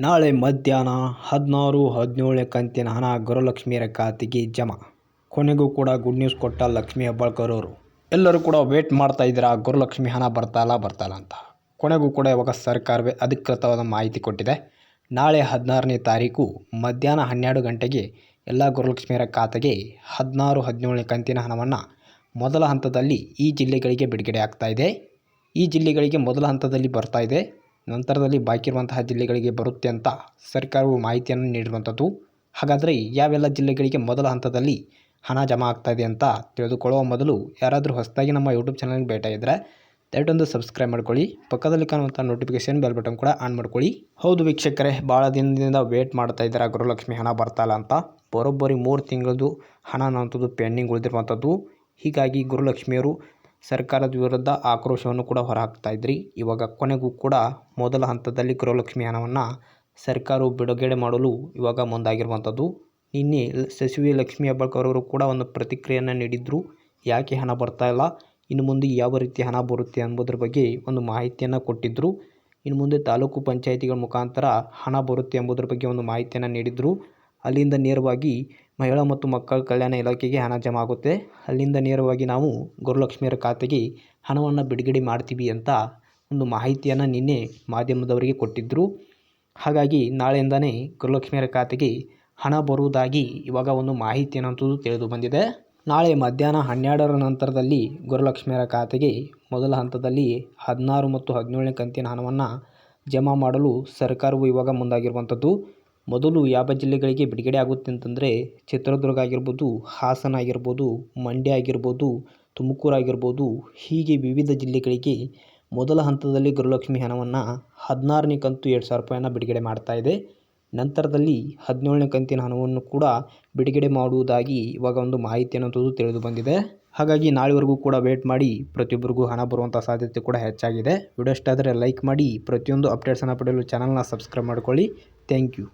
ನಾಳೆ ಮಧ್ಯಾಹ್ನ ಹದಿನಾರು, ಹದಿನೇಳನೇ ಕಂತಿನ ಹಣ ಗೃಹಲಕ್ಷ್ಮಿಯರ ಖಾತೆಗೆ ಜಮಾ. ಕೊನೆಗೂ ಕೂಡ ಗುಡ್ ನ್ಯೂಸ್ ಕೊಟ್ಟ ಲಕ್ಷ್ಮೀ ಹೆಬ್ಬಾಳ್ಕರ್ ಅವರು. ಎಲ್ಲರೂ ಕೂಡ ವೇಟ್ ಮಾಡ್ತಾ ಇದ್ದೀರಾ ಗೃಹಲಕ್ಷ್ಮಿ ಹಣ ಬರ್ತಾಯಿಲ್ಲ ಬರ್ತಾಯಿಲ್ಲ ಅಂತ. ಕೊನೆಗೂ ಕೂಡ ಇವಾಗ ಸರ್ಕಾರವೇ ಅಧಿಕೃತವಾದ ಮಾಹಿತಿ ಕೊಟ್ಟಿದೆ. ನಾಳೆ ಹದಿನಾರನೇ ತಾರೀಕು ಮಧ್ಯಾಹ್ನ ಹನ್ನೆರಡು ಗಂಟೆಗೆ ಎಲ್ಲ ಗೃಹಲಕ್ಷ್ಮಿಯರ ಖಾತೆಗೆ ಹದಿನಾರು, ಹದಿನೇಳನೇ ಕಂತಿನ ಹಣವನ್ನು ಮೊದಲ ಹಂತದಲ್ಲಿ ಈ ಜಿಲ್ಲೆಗಳಿಗೆ ಬಿಡುಗಡೆ ಆಗ್ತಾ ಇದೆ. ಈ ಜಿಲ್ಲೆಗಳಿಗೆ ಮೊದಲ ಹಂತದಲ್ಲಿ ಬರ್ತಾ ಇದೆ. ನಂತರದಲ್ಲಿ ಬಾಕಿ ಇರುವಂತಹ ಜಿಲ್ಲೆಗಳಿಗೆ ಬರುತ್ತೆ ಅಂತ ಸರ್ಕಾರವು ಮಾಹಿತಿಯನ್ನು ನೀಡಿರುವಂಥದ್ದು. ಹಾಗಾದರೆ ಯಾವೆಲ್ಲ ಜಿಲ್ಲೆಗಳಿಗೆ ಮೊದಲ ಹಂತದಲ್ಲಿ ಹಣ ಜಮಾ ಆಗ್ತಾ ಇದೆ ಅಂತ ತಿಳಿದುಕೊಳ್ಳುವ ಮೊದಲು ಯಾರಾದರೂ ಹೊಸದಾಗಿ ನಮ್ಮ ಯೂಟ್ಯೂಬ್ ಚಾನಲ್ಗೆ ಭೇಟಿ ಇದ್ದರೆ ದಯವಿಟ್ಟೊಂದು ಸಬ್ಸ್ಕ್ರೈಬ್ ಮಾಡ್ಕೊಳ್ಳಿ, ಪಕ್ಕದಲ್ಲಿ ಕಾಣುವಂಥ ನೋಟಿಫಿಕೇಶನ್ ಬೆಲ್ ಬಟನ್ ಕೂಡ ಆನ್ ಮಾಡ್ಕೊಳ್ಳಿ. ಹೌದು ವೀಕ್ಷಕರೇ ಭಾಳ ದಿನದಿಂದ ವೇಟ್ ಮಾಡ್ತಾ ಇದ್ದಾರೆ ಗೃಹಲಕ್ಷ್ಮಿ ಹಣ ಬರ್ತಾಯಿಲ್ಲ ಅಂತ. ಬರೋಬ್ಬರಿ ಮೂರು ತಿಂಗಳದು ಹಣ ಅನ್ನೋಂಥದ್ದು ಪೆಂಡಿಂಗ್ ಉಳಿದಿರುವಂಥದ್ದು. ಹೀಗಾಗಿ ಗೃಹಲಕ್ಷ್ಮಿಯರು ಸರ್ಕಾರದ ವಿರುದ್ಧ ಆಕ್ರೋಶವನ್ನು ಕೂಡ ಹೊರಹಾಕ್ತಾ ಇದ್ರಿ. ಇವಾಗ ಕೊನೆಗೂ ಕೂಡ ಮೊದಲ ಹಂತದಲ್ಲಿ ಗೃಹಲಕ್ಷ್ಮಿ ಹಣವನ್ನು ಸರ್ಕಾರವು ಬಿಡುಗಡೆ ಮಾಡಲು ಇವಾಗ ಮುಂದಾಗಿರುವಂಥದ್ದು. ನಿನ್ನೆ ಸಚಿವೆ ಲಕ್ಷ್ಮೀ ಹೆಬ್ಬಾಳ್ಕರ್ ಅವರು ಕೂಡ ಒಂದು ಪ್ರತಿಕ್ರಿಯೆಯನ್ನು ನೀಡಿದ್ರು. ಯಾಕೆ ಹಣ ಬರ್ತಾ ಇಲ್ಲ? ಇನ್ನು ಮುಂದೆ ಯಾವ ರೀತಿ ಹಣ ಬರುತ್ತೆ ಎಂಬುದರ ಬಗ್ಗೆ ಒಂದು ಮಾಹಿತಿಯನ್ನು ಕೊಟ್ಟಿದ್ದರು ಇನ್ನು ಮುಂದೆ ತಾಲೂಕು ಪಂಚಾಯಿತಿಗಳ ಮುಖಾಂತರ ಹಣ ಬರುತ್ತೆ ಎಂಬುದರ ಬಗ್ಗೆ ಒಂದು ಮಾಹಿತಿಯನ್ನು ನೀಡಿದರು. ಅಲ್ಲಿಂದ ನೇರವಾಗಿ ಮಹಿಳಾ ಮತ್ತು ಮಕ್ಕಳ ಕಲ್ಯಾಣ ಇಲಾಖೆಗೆ ಹಣ ಜಮಾ ಆಗುತ್ತೆ ಅಲ್ಲಿಂದ ನೇರವಾಗಿ ನಾವು ಗುರುಲಕ್ಷ್ಮಿಯರ ಖಾತೆಗೆ ಹಣವನ್ನು ಬಿಡುಗಡೆ ಮಾಡ್ತೀವಿ ಅಂತ ಒಂದು ಮಾಹಿತಿಯನ್ನು ನಿನ್ನೆ ಮಾಧ್ಯಮದವರಿಗೆ ಕೊಟ್ಟಿದ್ದರು ಹಾಗಾಗಿ ನಾಳೆಯಿಂದನೇ ಗುರುಲಕ್ಷ್ಮಿಯರ ಖಾತೆಗೆ ಹಣ ಬರುವುದಾಗಿ ಇವಾಗ ಒಂದು ಮಾಹಿತಿ ಅನ್ನೋಂಥದ್ದು ತಿಳಿದು ಬಂದಿದೆ. ನಾಳೆ ಮಧ್ಯಾಹ್ನ ಹನ್ನೆರಡರ ನಂತರದಲ್ಲಿ ಗುರುಲಕ್ಷ್ಮಿಯರ ಖಾತೆಗೆ ಮೊದಲ ಹಂತದಲ್ಲಿ ಹದಿನಾರು ಮತ್ತು ಹದಿನೇಳನೇ ಕಂತಿನ ಹಣವನ್ನು ಜಮಾ ಮಾಡಲು ಸರ್ಕಾರವು ಇವಾಗ ಮುಂದಾಗಿರುವಂಥದ್ದು. ಮೊದಲು ಯಾವ ಜಿಲ್ಲೆಗಳಿಗೆ ಬಿಡುಗಡೆ ಆಗುತ್ತೆ ಅಂತಂದರೆ ಚಿತ್ರದುರ್ಗ ಆಗಿರ್ಬೋದು, ಹಾಸನ ಆಗಿರ್ಬೋದು, ಮಂಡ್ಯ ಆಗಿರ್ಬೋದು, ತುಮಕೂರು ಆಗಿರ್ಬೋದು, ಹೀಗೆ ವಿವಿಧ ಜಿಲ್ಲೆಗಳಿಗೆ ಮೊದಲ ಹಂತದಲ್ಲಿ ಗೃಹಲಕ್ಷ್ಮಿ ಹಣವನ್ನು ಹದಿನಾರನೇ ಕಂತು ಎರಡು ಸಾವಿರ ರೂಪಾಯಿನ ಬಿಡುಗಡೆ ಮಾಡ್ತಾ ಇದೆ. ನಂತರದಲ್ಲಿ ಹದಿನೇಳನೇ ಕಂತಿನ ಹಣವನ್ನು ಕೂಡ ಬಿಡುಗಡೆ ಮಾಡುವುದಾಗಿ ಇವಾಗ ಒಂದು ಮಾಹಿತಿ ಅನ್ನೋಂಥದ್ದು ತಿಳಿದು ಬಂದಿದೆ. ಹಾಗಾಗಿ ನಾಳೆವರೆಗೂ ಕೂಡ ವೇಟ್ ಮಾಡಿ ಪ್ರತಿಯೊಬ್ಬರಿಗೂ ಹಣ ಬರುವಂಥ ಸಾಧ್ಯತೆ ಕೂಡ ಹೆಚ್ಚಾಗಿದೆ. ವಿಡಿಯೋ ಇಷ್ಟ ಆದರೆ ಲೈಕ್ ಮಾಡಿ, ಪ್ರತಿಯೊಂದು ಅಪ್ಡೇಟ್ಸನ್ನು ಪಡೆಯಲು ಚಾನಲ್ನ ಸಬ್ಸ್ಕ್ರೈಬ್ ಮಾಡ್ಕೊಳ್ಳಿ. Thank you